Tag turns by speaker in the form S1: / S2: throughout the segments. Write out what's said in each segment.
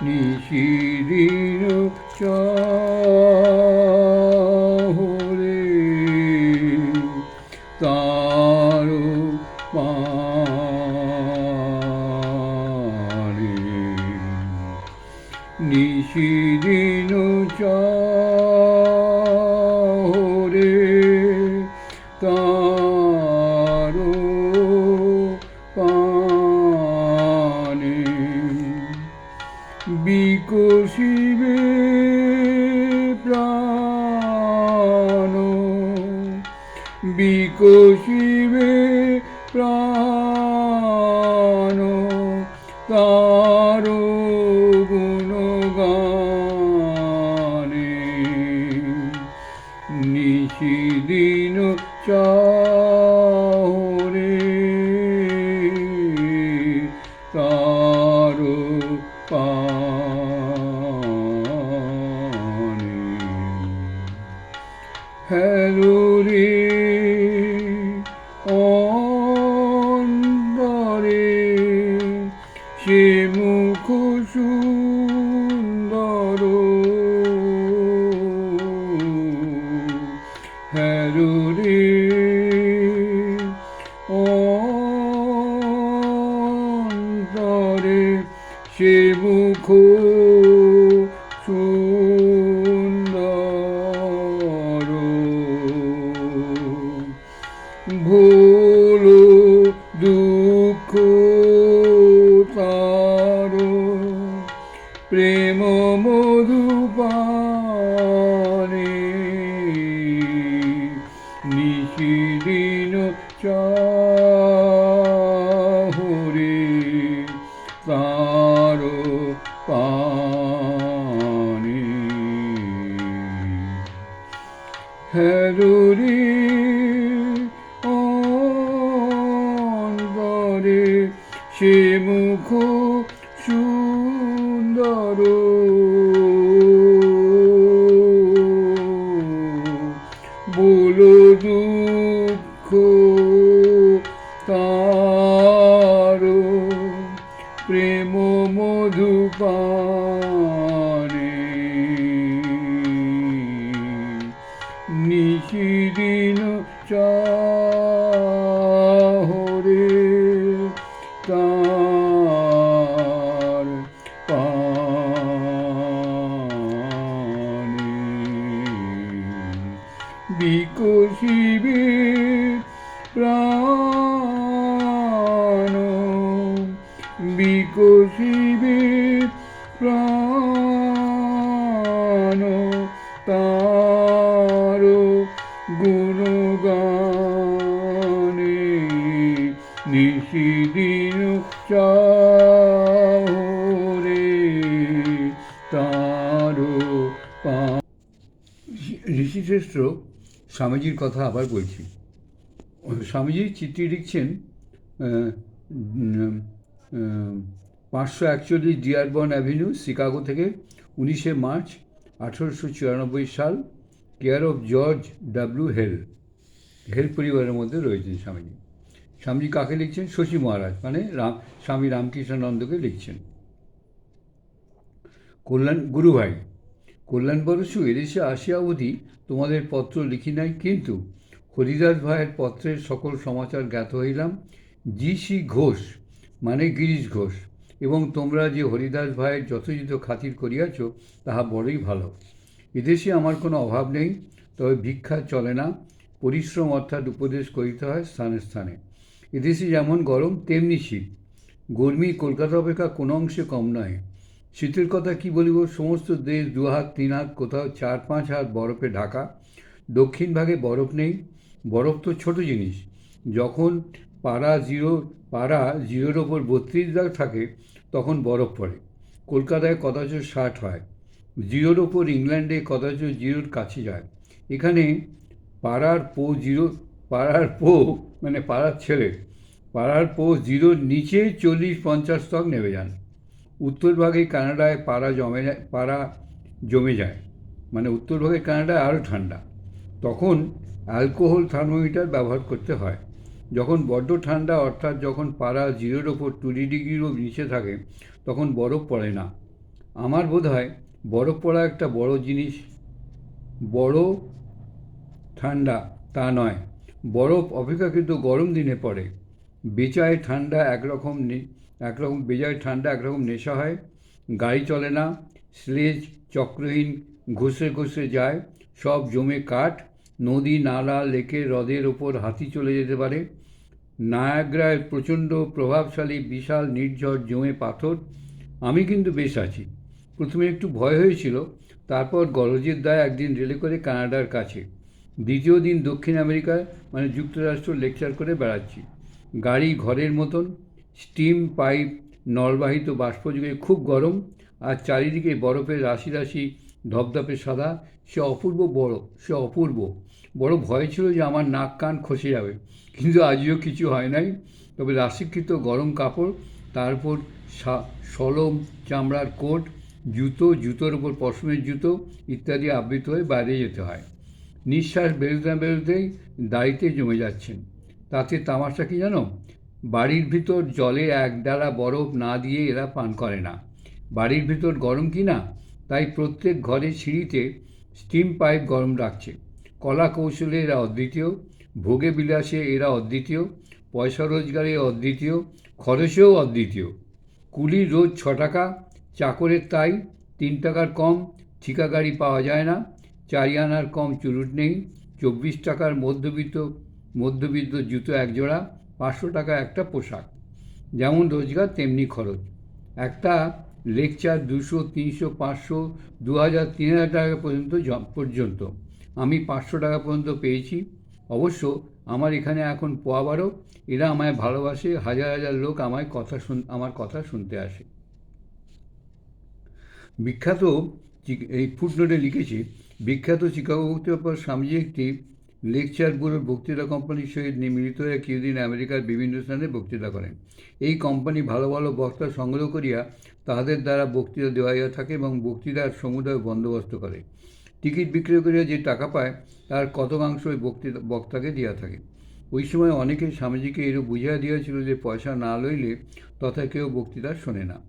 S1: নিশিদিন চাহরে বিকশিবে প্রাণ বিকশিবে মুখ বিকশিবে প্রাণ বিকশিবে প্রাণ তার গুণগানে নিশিদিন চাহরে তার ঋষিশ্রেষ্ঠ স্বামীজির কথা আবার বলছি। স্বামীজি চিঠি লিখছেন পাঁচশো একচল্লিশ ডিয়ারবর্ন অ্যাভিনিউ, শিকাগো থেকে উনিশে মার্চ আঠেরোশো চুরানব্বই সাল, care of George W Hale. Hale পরিবারের মধ্যে রয়েছেন স্বামীজি। স্বামীজি কাকে লিখছেন? শশী মহারাজ মানে রাম, স্বামী রামকৃষ্ণানন্দকে লিখছেন। কল্যাণ, গুরুভাই কল্যাণ বরসু এদেশে আসিয়া অবধি তোমাদের পত্র লিখি নাই, কিন্তু হরিদাস ভাইয়ের পত্রের সকল সমাচার জ্ঞাত হইলাম। জি সি ঘোষ মানে গিরিশ ঘোষ, এবং তোমরা যে হরিদাস ভাইয়ের যথোচিত খাতির করিয়াছ, তাহা বড়ই ভালো। এদেশে আমার কোনো অভাব নেই, তবে ভিক্ষা চলে না, পরিশ্রম অর্থাৎ উপদেশ করিতে হয় স্থানে স্থানে। এদেশে যেমন গরম, তেমনি শীত। গরমি কলকাতা অপেক্ষা কোনো অংশে কম নয় শীতের কথা কি বলিব? সমস্ত দেশ দু হাত তিন হাত, কোথাও চার, পাঁচ হাত বরফে ঢাকা। দক্ষিণ ভাগে বরফ নেই। বরফ তো ছোট জিনিস। যখন পাড়া জিরো, পাড়া জিরোর ওপর বত্রিশ দাগ থাকে, তখন বরফ পড়ে। কলকাতায় কদাচ ষাট হয়। জিরোর ওপর ইংল্যান্ডে কদাচ জিরোর কাছে যায়। এখানে পাড়ার পো জিরো, পাড়ার পো মানে পাড়ার ছেলে, পাড়ার পো জিরোর নিচে চল্লিশ পঞ্চাশ তক নেমে যান। উত্তরভাগে কানাডায় পাড়া জমে যায়, পাড়া জমে যায়। মানে উত্তরভাগে কানাডায় আরও ঠান্ডা। তখন অ্যালকোহল থার্মোমিটার ব্যবহার করতে হয়। যখন বড্ড ঠান্ডা, অর্থাৎ যখন পাড়া জিরোর ওপর টুরি ডিগ্রিরও নিচে থাকে, তখন বরফ পড়ে না। আমার বোধ হয় বরফ পড়া একটা বড় জিনিস। বড় ঠান্ডা তা নয়। বরফ অপেক্ষাকৃত গরম দিনে পড়ে। বেচায় ঠান্ডা একরকম একরকম বেজায় ঠান্ডা, একরকম নেশা হয়, গাড়ি চলে না, স্লেজ, চক্রহীন, ঘষে ঘষে যায়, সব জমে কাঠ, নদী, নালা লেকে হ্রদের ওপর হাতি চলে যেতে পারে। নায়াগ্রায় প্রচণ্ড প্রভাবশালী, বিশাল, নির্ঝর জমে পাথর। আমি কিন্তু বেশ আছি। প্রথমে একটু ভয় হয়েছিল, তারপর গরজের দায় একদিন রেলে করে কানাডার কাছে। দ্বিতীয় দিন দক্ষিণ আমেরিকায় মানে যুক্তরাষ্ট্র লেকচার করে বেড়াচ্ছি। গাড়ি ঘরের মতন স্টিম পাইপ নলবাহিত বাষ্পযুগে খুব গরম আর চারিদিকে বরফের রাশি রাশি, ধপধপে সাদা। সে অপূর্ব বড় সে অপূর্ব। বড় ভয় ছিল যে আমার নাক কান খসে যাবে। কিন্তু আজও কিছু হয় নাই। তবে রাশিকৃত গরম কাপড়, তারপর সলম, চামড়ার কোট, জুতো, জুতোর ওপর পশমের জুতো ইত্যাদি আবৃত হয়ে বাইরে যেতে হয়। নিঃশ্বাস বেরোতে বেরোতেই দাড়িতে জমে যাচ্ছেন। তাতে তামাশা কি জানো? বাড়ির ভিতর জলে এক ডালা বরফ না দিয়ে এরা পান করে না। বাড়ির ভিতর গরম কি না? তাই প্রত্যেক ঘরে সিঁড়িতে স্টিম পাইপ গরম রাখছে। কলা কৌশলে এরা অদ্বিতীয়, ভোগে বিলাসে এরা অদ্বিতীয়, পয়সা রোজগারে অদ্বিতীয়, খরচেও অদ্বিতীয়। কুলি রোজ ছ টাকা, চাকরের তাই তিন টাকার কম ঠিকা গাড়ি পাওয়া যায় না। চারি আনার কম চুরুট নেই, চব্বিশ টাকার মধ্যবিত্ত মধ্যবিত্ত জুতো একজোড়া পাঁচশো টাকা একটা পোশাক। যেমন রোজগার, তেমনি খরচ। একটা লেকচার দুশো, তিনশো, পাঁচশো, দু হাজার, তিন হাজার টাকা পর্যন্ত পর্যন্ত। আমি পাঁচশো টাকা পর্যন্ত পেয়েছি। অবশ্য আমার এখানে এখন পোয়া বারো। এরা আমায় ভালোবাসে। হাজার হাজার লোক আমায় কথা শুন, আমার কথা শুনতে আসে। বিখ্যাত এই ফুটনোটে লিখেছে, বিখ্যাত পর স্বামীজি একটি লেকচার বক্তৃতা কোম্পানির সহিত নিয়ে মিলিত হয়ে কিছুদিন আমেরিকার বিভিন্ন স্থানে বক্তৃতা করেন। এই কোম্পানি ভালো ভালো বক্তা সংগ্রহ করিয়া তাহাদের দ্বারা বক্তৃতা দেওয়াইয়া থাকে এবং বক্তৃতার সমুদায় বন্দোবস্ত করে। টিকিট বিক্রয় করিয়া যে টাকা পায়, তার কতকাংশ ওই বক্তৃতা বক্তাকে দিয়া থাকে। ওই সময় অনেকে স্বামীজিকে এরূপ বুঝিয়া দিয়েছিল যে পয়সা না লইলে তথা কেউ বক্তৃতা শোনে না।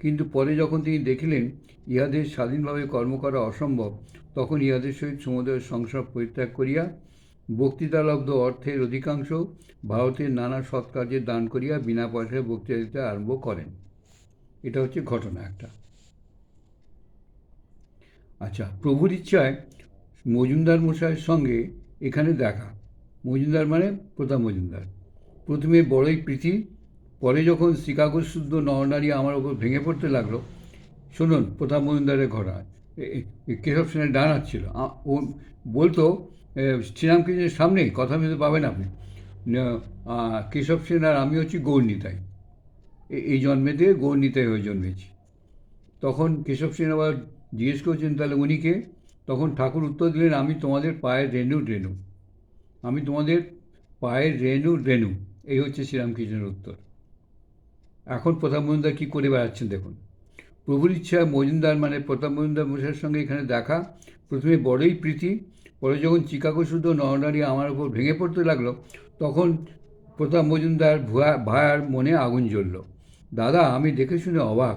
S1: কিন্তু পরে যখন তিনি দেখিলেন ইহাদের স্বাধীনভাবে কর্ম করা অসম্ভব, তখন ইহাদের সহিত সমুদয় সংসার পরিত্যাগ করিয়া বক্তৃতালব্ধ অর্থের অধিকাংশ ভারতের নানা সৎকার্যে দান করিয়া বিনা পয়সায় বক্তৃতা দিতে আরম্ভ করেন। এটা হচ্ছে ঘটনা একটা। আচ্ছা প্রভুর ইচ্ছায় মজুমদার মশাইয়ের সঙ্গে এখানে দেখা। মজুমদার মানে প্রতাপ মজুমদার। প্রথমে বড়ই প্রীতি, পরে যখন শিকাগোর শুদ্ধ নরনারী আমার ওপর ভেঙে পড়তে লাগল, শুনুন প্রতাপ মজুমদারের ঘোড়া কেশব সেনের ডান হাত ও বলতো শ্রীরামকৃষ্ণের সামনেই কথা বলতে পাবেন আপনি। কেশব সেন আর আমি হচ্ছি গৌরনীতাই। এই জন্মেতে গৌরনীতাই হয়ে জন্মেছি। তখন কেশব সেন আবার জিজ্ঞেস করছেন, তাহলে উনিকে তখন ঠাকুর উত্তর দিলেন, আমি তোমাদের পায়ের রেণু রেণু। আমি তোমাদের পায়ের রেণু রেণু। এই হচ্ছে শ্রীরামকৃষ্ণের উত্তর। এখন প্রতাপ মজুমদার কী করে বেড়াচ্ছেন দেখুন। প্রভুর ইচ্ছা মজুমদার মানে প্রতাপ মজুমদার মশাইয়ের সঙ্গে এখানে দেখা, প্রথমে বড়ই প্রীতি পরে যখন চিকাগো শুদ্ধ নরনারী আমার উপর ভেঙে পড়তে লাগল, তখন প্রতাপ মজুমদার ভুয়া, ভায়ার মনে আগুন জ্বলল। দাদা, আমি দেখে শুনে অবাক।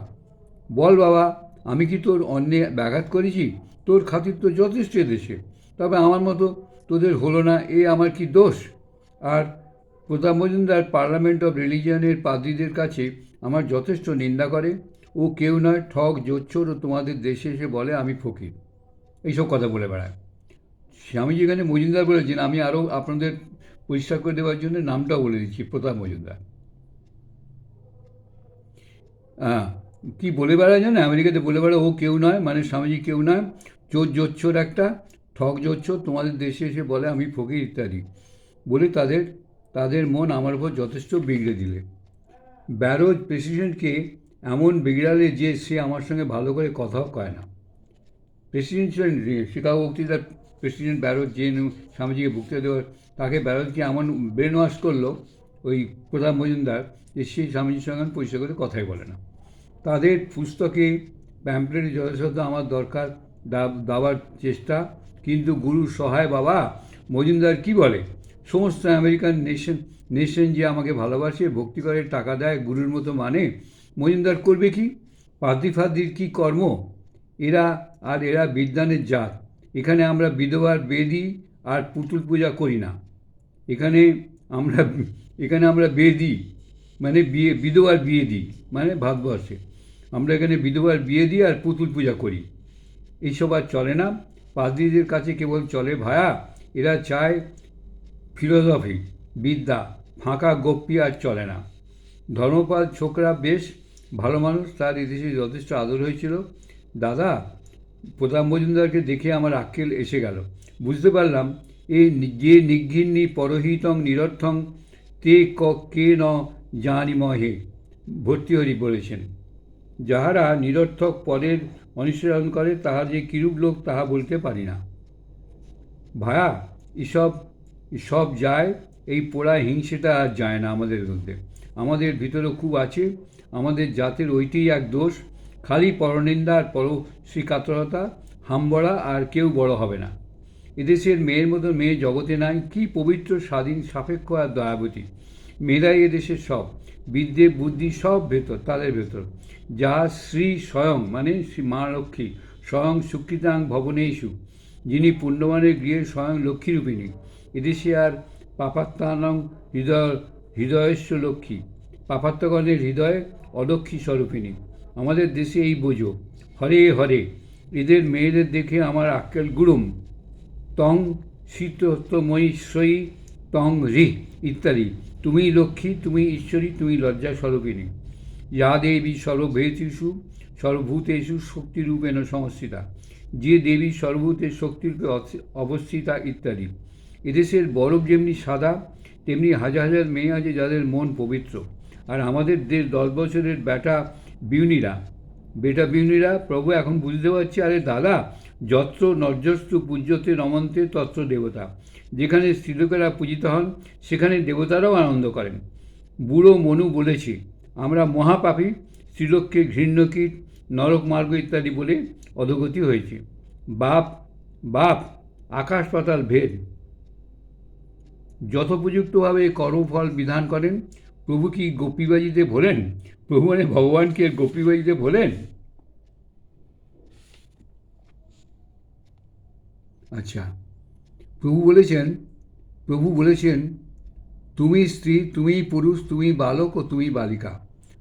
S1: বল বাবা, আমি কি তোর অন্যে ব্যাঘাত করেছি? তোর খাতির তো যথেষ্ট দেশে তবে আমার মতো তোদের হলো না, এ আমার কি দোষ? আর প্রতাপ মজুমদার পার্লামেন্ট অফ রিলিজিয়নের পাদ্রীদের কাছে আমার যথেষ্ট নিন্দা করে। ও কেউ নয় ঠক জোচ্ছর ও তোমাদের দেশে এসে বলে আমি ফকির। এইসব কথা বলে বেড়ায়। স্বামীজি এখানে মজুমদার বলেছেন, আমি আরও আপনাদের পরিষ্কার করে দেওয়ার জন্য নামটাও বলে দিচ্ছি, প্রতাপ মজুমদার। হ্যাঁ কি বলে বেড়ায় জানে আমেরিকাতে বলে বেড়ায়, ও কেউ নয় মানে স্বামীজি কেউ নয়, চোর জোচ্ছর একটা, ঠক জোচ্ছর, তোমাদের দেশে এসে বলে আমি ফকির ইত্যাদি। বলে তাদের তাদের মন আমার উপর যথেষ্ট বিগড়ে দিলে। ব্যারোজ প্রেসিডেন্টকে এমন বিগড়ালে যে সে আমার সঙ্গে ভালো করে কথাও কয় না। প্রেসিডেন্ট ছিলেন শিকাগো বক্তৃতার প্রেসিডেন্ট ব্যারোজ যে স্বামীজিকে বক্তৃতা দেওয়ার তাকে ব্যারোজকে এমন ব্রেন ওয়াশ করল ওই প্রধান মজুমদার যে সে স্বামীজির সঙ্গে পরিচয় করে কথাই বলে না। তাদের পুস্তকে প্যাম্পলেটে যথাযথ আমার দরকার দা- দেওয়ার চেষ্টা, কিন্তু গুরু সহায় বাবা মজুমদার কি বলে? সমস্ত আমেরিকান নেশন নেশন যে আমাকে ভালোবাসে, ভক্তি করে, টাকা দেয়, গুরুর মতো মানে মজুমদার করবে কি? পাদ্রি ফাদ্রির কী কর্ম? এরা আর এরা বিদ্যানের জাত। এখানে আমরা বিধবার, বেদি আর পুতুল পূজা করি না। এখানে আমরা এখানে আমরা বিয়ে দিই মানে বিয়ে, বিধবার বিয়ে দিই মানে ভারতবর্ষে আমরা এখানে বিধবার বিয়ে দিই আর পুতুল পূজা করি। এইসব আর চলে না। পাদ্রীদের কাছে কেবল চলে ভায়া। এরা চায় ফিলোসফি, বিদ্যা, ফাঁকা গোপ্পি আর চলে না। ধর্মপাল ছোকরা বেশ ভালো মানুষ। তার এদেশে যথেষ্ট আদর হয়েছিল। দাদা প্রতাপ মজুমদারকে দেখে আমার আক্কেল এসে গেল। বুঝতে পারলাম, এ যে নিঘিন্নি পরহিতং নিরর্থং, তে ক কে ন জানি মহে ভর্তিহরি বলেছেন। যাহারা নিরর্থক পদের অনুসরণ করে তাহার যে কিরূপ লোক তাহা বলতে পারি না। ভায়া, এসব সব যায়, এই পোড়া হিংসেটা আর যায় না আমাদের মধ্যে। আমাদের ভিতরে খুব আছে, আমাদের জাতের ওইটিই এক দোষ খালি পরনিন্দা আর পর শ্রীকাতরতা হামবড়া আর কেউ বড় হবে না। এদেশের মেয়ের মতো মেয়ে জগতে নাই, কি পবিত্র, স্বাধীন, সাপেক্ষ আর দয়াবতী। মেয়েরাই এদেশের সব, বিদ্যে, বুদ্ধি সব ভেতর, তাদের ভেতর। যা শ্রী স্বয়ং মানে শ্রী মা লক্ষ্মী, স্বয়ং সুকৃতাং ভবনেশু যিনি পুণ্যবানের গৃহে স্বয়ং লক্ষ্মীরূপিণী। এদেশে আর পাপাত্মানং হৃদয় হৃদয়স্ব লক্ষ্মী। পাপাত্মগণের হৃদয়ে অলক্ষ্মী স্বরূপিণী আমাদের দেশে এই বোঝো, হরে হরে। এদের মেয়েদের দেখে আমার আক্কেল গুরুম তং শীতময়ী শ্রয়ী তং রি ইত্যাদি। তুমি লক্ষ্মী, তুমি ঈশ্বরী, তুমি লজ্জা স্বরূপিণী। যা দেবী সর্বভেতিষু সর্বভূতেষু শক্তিরূপেণ সংস্থিতা যে দেবী সর্বভূতের শক্তিরূপে অবস্থিতা, ইত্যাদি। এদেশের বরফ যেমনি সাদা, তেমনি হাজার হাজার মেয়ে আছে যাদের মন পবিত্র। আর আমাদের দেশ দশ বছরের বেটা বিউনিরা। বেটা বিউনিরা, প্রভু এখন বুঝতে পারছি, আরে দাদা, যত্র নর্যস্তু পূজ্যতে নমন্তে তত্র দেবতা। যেখানে স্ত্রীলোকেরা পূজিত হন, সেখানে দেবতারাও আনন্দ করেন। বুড়ো মনু বলেছে, আমরা মহাপাপী, স্ত্রীলোককে ঘৃণ্যকীট নরক মার্গ ইত্যাদি বলে অধগতি হয়েছে। বাপ বাপ, আকাশ পাতাল ভেদ। যথোপযুক্তভাবে কর্মফল বিধান করেন প্রভু কি গোপীবাজিতে ভোলেন? প্রভু মানে ভগবানকে গোপীবাজিতে ভোলেন? আচ্ছা প্রভু বলেছেন প্রভু বলেছেন, তুমি স্ত্রী, তুমি পুরুষ, তুমি বালক ও তুমি বালিকা।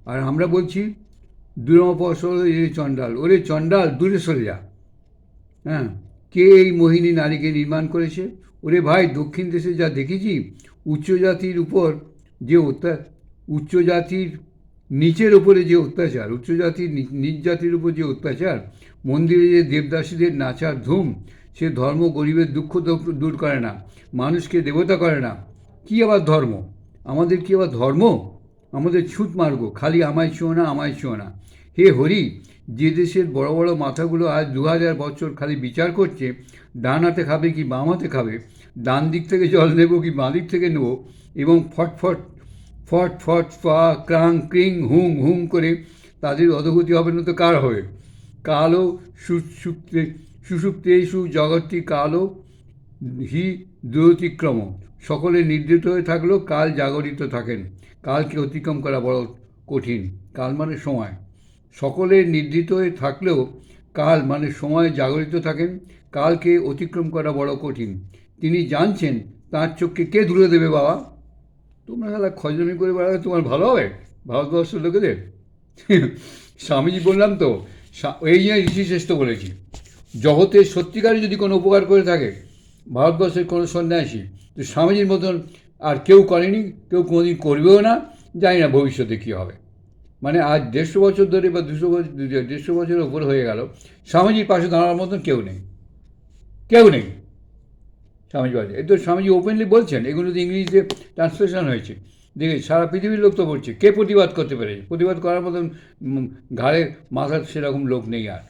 S1: আর আমরা বলছি দুরমপসর এ চণ্ডাল, ওরে চণ্ডাল, দূরে সরে যা। হ্যাঁ কে এই মোহিনী নারীকে নির্মাণ করেছে? ওরে ভাই, দক্ষিণ দেশে যা দেখেছি, উচ্চ জাতির উপর যে অত্যা উচ্চ জাতির নিচের উপরে যে অত্যাচার, উচ্চ জাতির নিচ জাতির উপর যে অত্যাচার, মন্দিরে যে দেবদাসীদের নাচার ধুম, সে ধর্ম গরিবের দুঃখ দূর- করে না, মানুষকে দেবতা করে না। কি আবার ধর্ম? আমাদের কি আবার ধর্ম? আমাদের ছুট মার্গ, খালি আমায় ছো না, আমায় ছো না। হে হরি, যে দেশের বড় বড় মাথাগুলো আজ দু হাজার বছর খালি বিচার করছে, ডান হাতে খাবে কি বাম হাতে খাবে? ডান দিক থেকে জল নেব কি বাঁ দিক থেকে নেব? এবং ফটফট ফট ফট, ফা, ক্রাং, ক্রিং, হুং হুং করে তাদের অধগতি হবে না তো কার হবে? কালো সুসুপ্তে সুসুপ্তেষু জগৎটি কালো, হি দুরতিক্রম সকলে নির্দিত হয়ে থাকলেও কাল জাগরিত থাকেন। কালকে অতিক্রম করা বড় কঠিন। কাল মানে সময়। সকলে নির্দিত হয়ে থাকলেও কাল মানে সময় জাগরিত থাকেন। কালকে অতিক্রম করা বড় কঠিন। তিনি জানছেন, তাঁর চোখকে কে ধুলে দেবে বাবা? তোমরা খেলা খজমি করে বেড়ালে তোমার ভালো হবে? ভারতবর্ষের লোকেদের? স্বামীজি বললাম তো এই যে ঋষি শ্রেষ্ঠ বলেছি। জগতের সত্যিকারই যদি কোনো উপকার করে থাকে, ভারতবর্ষের কোনো সন্ন্যাসী, তো স্বামীজির মতন আর কেউ করেনি, কেউ কোনোদিন করবেও না, জানি না ভবিষ্যতে কী হবে। মানে আজ দেড়শো বছর ধরে বা দুশো বছর দেড়শো বছরের ওপর হয়ে গেল, স্বামীজির পাশে দাঁড়ানোর মতন কেউ নেই। কেউ নেই। স্বামীজি বলছে এই তো স্বামীজি ওপেনলি বলছেন, এগুলো তো ইংলিশে ট্রান্সলেশন হয়েছে। দেখে সারা পৃথিবীর লোক তো পড়ছে কে প্রতিবাদ করতে পেরেছে? প্রতিবাদ করার মতন ঘাড়ে মাথার সেরকম লোক নেই আর।